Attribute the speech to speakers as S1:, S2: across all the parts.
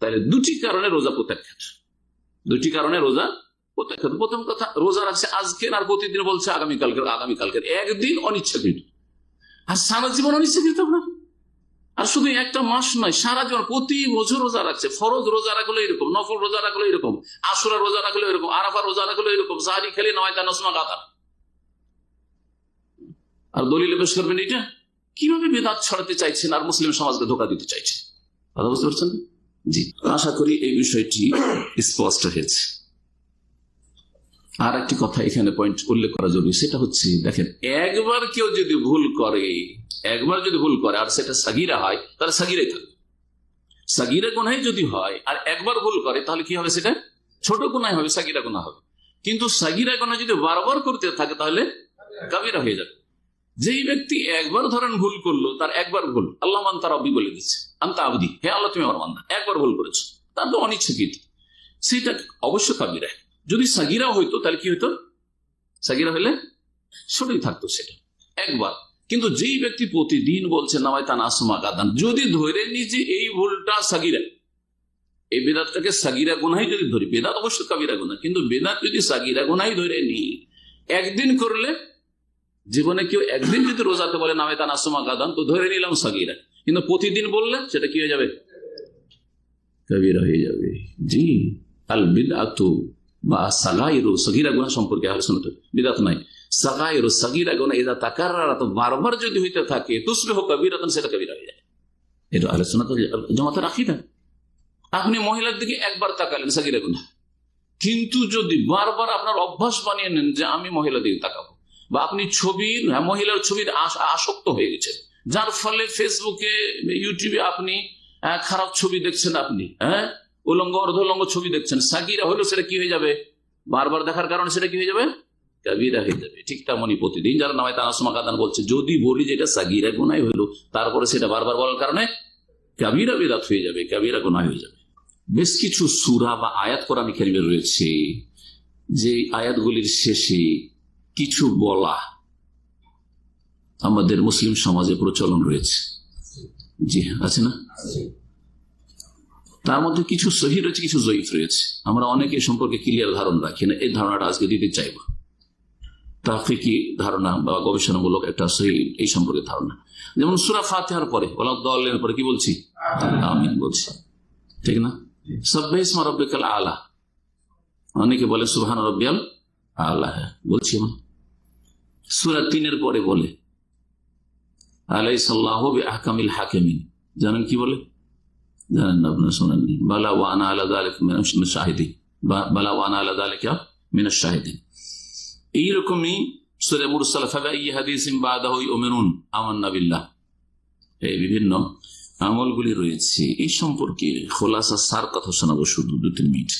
S1: তাহলে দুটি কারণে রোজা প্রত্যাখ্যাত দুটি কারণে রোজা প্রত্যাখ্যাত প্রথম কথা, রোজা রাখছে আজকের আর প্রতিদিন বলছে আগামীকালকের আগামীকালকের। একদিন অনিচ্ছাকৃত। আর সারা জীবন অনিচ্ছাকৃত আপনার? আর শুধু একটা মাস নয়, সারা জীবন প্রতি বছর রোজা রাখছে। ফরজ রোজা রাখল এরকম, নফল রোজা রাখল এরকম আসুরা রোজা রাখল এরকম আরাফা রোজা রাখল এরকম, সাহারি খেলে নয় তা নসমা গাতা আর দলিলে পেশ করবেন এটা কীভাবে বেদাত ছড়াতে চাইছেন আর মুসলিম সমাজকে ধোকা দিতে চাইছেন? কথা বুঝতে পারছেন? জি। আশা করি এই বিষয়টি স্পষ্ট হয়েছে। আর একটি কথা এখানে পয়েন্ট উল্লেখ করা জরুরি, সেটা হচ্ছে, দেখেন, একবার কেউ যদি ভুল করে, একবার যদি ভুল করে, আর সেটা সাগিরা হয়, তাহলে সাগিরাই থাকবে সাগিরা গুনাই যদি হয়, আর একবার ভুল করে, তাহলে কি হবে সেটা? ছোট গুনাই হবে, সাগিরা গুনা হবে। কিন্তু সাগিরা গুনা যদি বারবার করতে থাকে, তাহলে কাবিরা হয়ে যাবে। যেই ব্যক্তি একবার ধরেন ভুল করল, তার একবার ভুল। আল্লাহ মান তার অব্দি বলে দিচ্ছে। আন্তা আবদি, হে আল্লাহ, তুমি আমার মান্না একবার ভুল করেছ। তার তো অনিচ্ছাকৃত। সেটা অবশ্য কাবিরা। যদি সাগিরা হইতো, তাহলে কি হইতো? সাগিরা হলে ছোটই থাকতো সেটা। একবার। কিন্তু যেই ব্যক্তি প্রতিদিন বলছে নামাই তা নাসমা কাদান যদি ধরে নি যে এই ভুলটা সাগিরা, এই বেদাতটাকে সাগিরা গুনাই যদি ধরি, বেদাত অবশ্য কাবিরা গুনা কিন্তু বেদাত যদি সাগিরা গুনাই ধরে নি, একদিন করলে জীবনে কেউ একদিন যদি রোজাতে বলে, নামে তা নাসমা কাদান তো ধরে নিলাম সাগিরা। কিন্তু প্রতিদিন বললে সেটা কি হয়ে যাবে? কবিরা হয়ে যাবে। জি, আল বিদাতু বা সাগাইরু। সগিরা গুণা সম্পর্কে আলোচনা তো বিদাত নাই। সাগাইরু, সগিরা গুণা এদা তাকার বারবার যদি হইতে থাকে তুসবে হোক কবিরাতন, সেটা কবিরা হয়ে যায়। এটা আলোচনা তো জমাতে রাখি না আপনি মহিলার দিকে একবার তাকালেন, সাগিরা গুণা কিন্তু যদি বারবার আপনার অভ্যাস বানিয়ে নেন যে আমি মহিলা দিকে তাকাবো বা আপনি ছবির মহিলার ছবির আস- আসক্ত হয়ে গেছেন। যার ফলে ফেসবুকে, ইউটিউবে আপনি খারাপ ছবি দেখছেন আপনি হ্যাঁ? উলঙ্গ, অর্ধলঙ্গ ছবি দেখছেন। সাগিরা হলো সেটা কি হয়ে যাবে? বারবার দেখার কারণে সেটা কি হয়ে যাবে? হয়ে যাবে। ঠিক তেমনই প্রতিদিন যারা কাদান যদি বলি হলো, তারপরে সেটা বারবার বলার কারণে হয়ে যাবে হয়ে যাবে। বেশ কিছু সুরা বা আয়াত রয়েছে যে আয়াতগুলির শেষে কিছু বলা। আমাদের মুসলিম সমাজে প্রচলন রয়েছে। জি হ্যাঁ, আছে না? তার মধ্যে কিছু সহি রয়েছে কিছু জয়ীফ রয়েছে। আমরা অনেকে সম্পর্কে ক্লিয়ার ধারণা রাখি না। এই ধারণাটা আজকে দিতে চাইব। তাফিকি ধারণা বা গবেষণামূলক একটা সহি এই সম্পর্কে ধারণা। যেমন সুরা ফাতেহার পরে ওলা দলের পরে কি বলছি? আমিন বলছি। ঠিক না? সব্বাই ইসমা রব্বিকাল আলা। অনেকে বলে সুবহান রব্বিয়াল আল্লাহ বলছি আমি সুরা তিনের পরে বলে আলাই সাল্লাহ জানেন কি বলে? জানেন আপনার শোনেননি। এইরকমই সুরে মুরসাল ফাবাই হাদিসিম বাদাহুই ওমেনুন আমান্না এই বিভিন্ন রয়েছে। এই সম্পর্কে খোলাসা সার কথা শোনাবো শুধু দু, তিন মিনিট।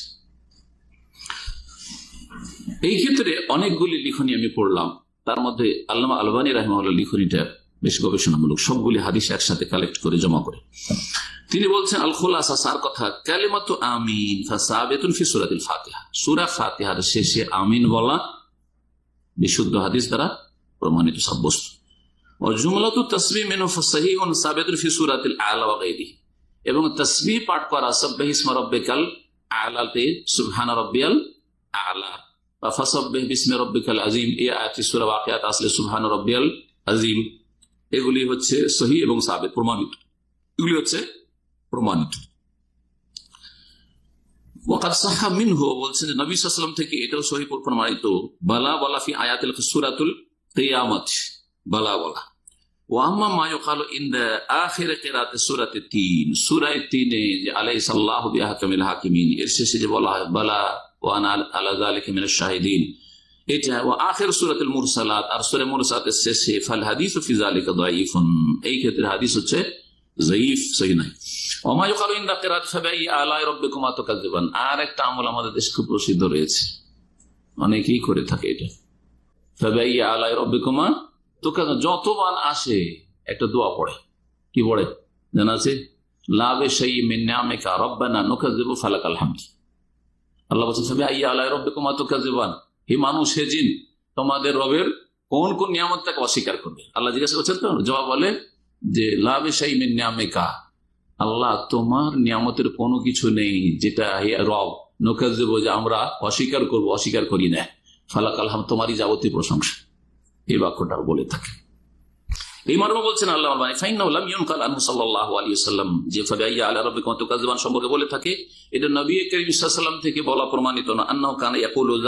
S1: এই ক্ষেত্রে অনেকগুলি লিখনি আমি পড়লাম। তার মধ্যে আল্লামা আলবানী রাহমাউল্লাহ লিখনিটা বেশ গবেষণামূলক। সবগুলি হাদিস একসাথে কালেক্ট করে, জমা করে। তিনি বলছেন আল খোলাসা সার কথা, কালেমাত আমিন সুরাতিল সূরা শেষে আমিন বলা বিশুদ্ধ হাদিস দ্বারা প্রমাণিত সাব্যস্ত। এবং তাসবিহ পাঠ করা, সাব্বিহ ইসমা রাব্বিকাল আলাতে সুবহান রাব্বিয়াল আলা। বা আযীম। এগুলি হচ্ছে সহি এবং সাবেত, প্রমাণিত। এগুলি হচ্ছে প্রমাণিত। ওয়াকাদ সাহা মিনহু বলছেন যে নবী সাল্লাম থেকে এটাও সহি প্রমাণিত। বালা বলা ফি আয়াতুল সুরাতুল কিয়ামত। বালা বলা। ওয়াম্মা মা ইউকালু ইন আখির কিরাত সূরাতে 3 সূরা 3 এ যে আলাইহি সাল্লাহু বিআহকামিল হাকিমিন, এর শেষে যে বলা হয় বালা শাহিদিন এটা আখির সূরা শেষে হাদিসু ফি যালিকা দাঈফুন এই ক্ষেত্রে হাদিস হচ্ছে আর একটা আমল আমাদের খুব প্রসিদ্ধ রয়েছে। অনেকেই করে থাকে এটা। আলাই আসে একটা দোয়া পড়ে। কি পড়ে? জানা আছে? লাভে সেই মিন্নামেকা রব্বানা নোকা দেবো হামদ। আল্লাহ তোকা দেবান হে মানুষ তোমাদের রবের কোন কোন নিয়ামতটাকে অস্বীকার করবে? আল্লাহ জিজ্ঞাসা করছেন জবাব বলে যে মিন্নামেকা আল্লাহ, তোমার নিয়ামতের কোনো কিছু নেই যেটা রব নৌকা দেবো যে আমরা অস্বীকার করব, অস্বীকার করি না। ফালাক আলহাম তোমারই যাবতীয় প্রশংসা। এই বাক্যটা বলে থাকে। মর্ম বলছেন, আল্লাহ সাল্লাম যে ফাবিআইয়া আলা রাব্বিকুম তুকাজ্জিবান সম্পর্কে বলে থাকে, এটা নবী করিম সাল্লাম থেকে বলা প্রমাণিত না। আন্নাহু কানা ইয়াকুলু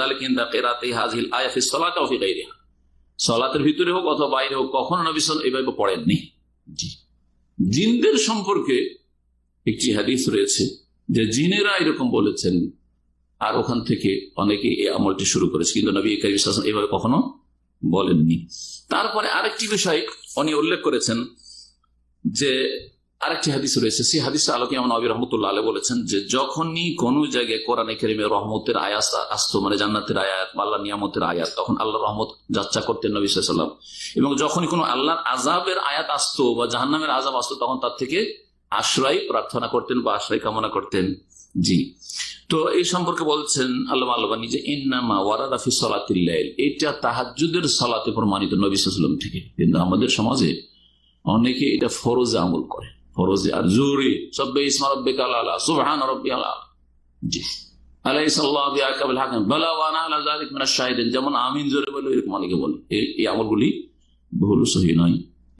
S1: হাযিহিল আয়া ফিস সালাতি ফি গায়রিহা। সালাতের ভিতরে হোক অথবা বাইরে হোক, কখনো নবী এইভাবে পড়েননি। জি। জিনদের সম্পর্কে একটি হাদিস রয়েছে, যে জিনেরা এরকম বলেছেন, আর ওখান থেকে অনেকে এই আমলটি শুরু করেছে। কিন্তু নবী করিম সাল্লাল্লাহু এইভাবে কখনো বলেননি। তারপরে আরেকটি বিষয় উনি উল্লেখ করেছেন যে আরেকটি হাদিস রয়েছে। সেই হাদিস আলোকে এমন নবী রহমতুল্লাহ আলী বলেছেন যে, যখনই কোন জায়গায় কোরআনে কেরিমে রহমতের আয়াস আসতো মানে জান্নাতের আয়াত আল্লাহ নিয়ামতের আয়াত, তখন আল্লাহ রহমত যাত্রা করতেন নবী সাল্লাম এবং যখনই কোনো আল্লাহর আজাবের আয়াত আসতো বা জাহান্নামের আজাব আসতো, তখন তার থেকে আশ্রয় প্রার্থনা করতেন বা আশ্রয় কামনা করতেন। জি। তো এই সম্পর্কে বলছেন আল্লাহ আল্লাহ নিজে ইন্নামা ওয়ারাদাফি সলাতিল্লাইল এটা তাহাজুদের সলাতে প্রমাণিত নবী সাল্লাম থেকে। কিন্তু আমাদের সমাজে অনেকে এটা ফরজে আমল করে। ফরজে আর জরুরি সব্বে ইসমা রব্বে কালা সুবহান রব্বি আলা জি যেমন আমিন জোরে বলে এরকম অনেকে বলে। এই আমলগুলি ভুল, সহি নয়।